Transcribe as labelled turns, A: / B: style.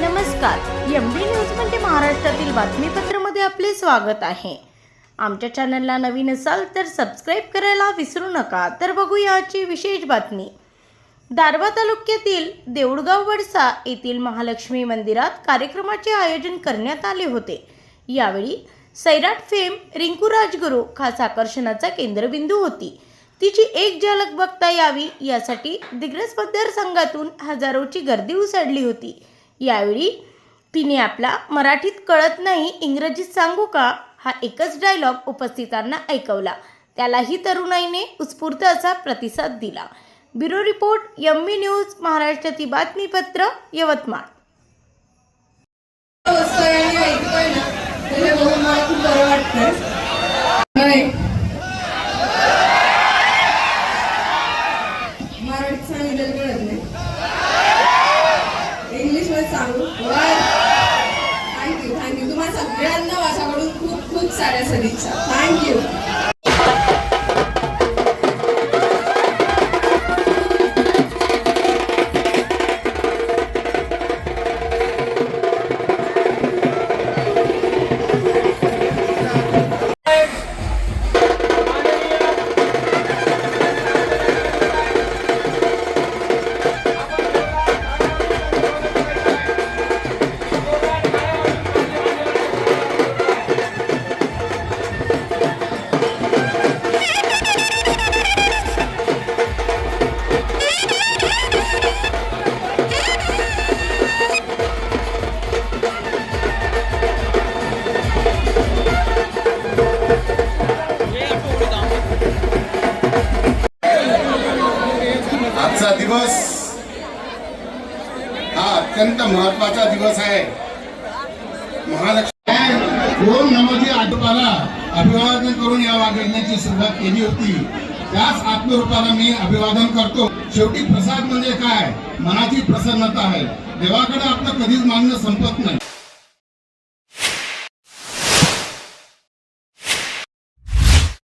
A: नमस्कार. M D news म्हणजे महाराष्ट्रातील बातमीपत्रामध्ये आपले स्वागत आहे. आमच्या चॅनलला नवीन असाल तर सबस्क्राईब करायला विसरू नका. तर बघूया आजची विशेष बातमी. दारवा तालुक्यातील देऊळगाव वडसा येथील महालक्ष्मी मंदिरात कार्यक्रमाचे आयोजन करण्यात आले होते. यावेळी सैराट फेम रिंकू राजगुरू खास आकर्षणाचा केंद्रबिंदू होती. तिची एक झलक बघता यावी यासाठी दिग्रस मतदारसंघातून हजारोची गर्दी उसळली होती. यावेळी तिने आपला मराठीत कळत नाही इंग्रजीत सांगू का? हा एकच डायलॉग उपस्थितांना ऐकवला. त्यालाही तरुणाईने उत्स्फूर्त असा प्रतिसाद दिला. ब्युरो रिपोर्ट एम न्यूज महाराष्ट्रातील बातमीपत्र यवतमाळ.
B: बसतोय खूप खूप साऱ्या सदिच्छा थँक्यू
C: आजचा दिवस हा अत्यंत महत्त्वाचा दिवस आहे. महालक्ष्मी ओम नमोजी आटोपाला अभिवादन करून या वागण्याची सुरुवात केली होती. त्याच आत्मरूपाला मी अभिवादन करतो. शेवटी प्रसाद म्हणजे काय? मनाची प्रसन्नता आहे. देवाकडे आपलं कधीच मागणं संपत नाही.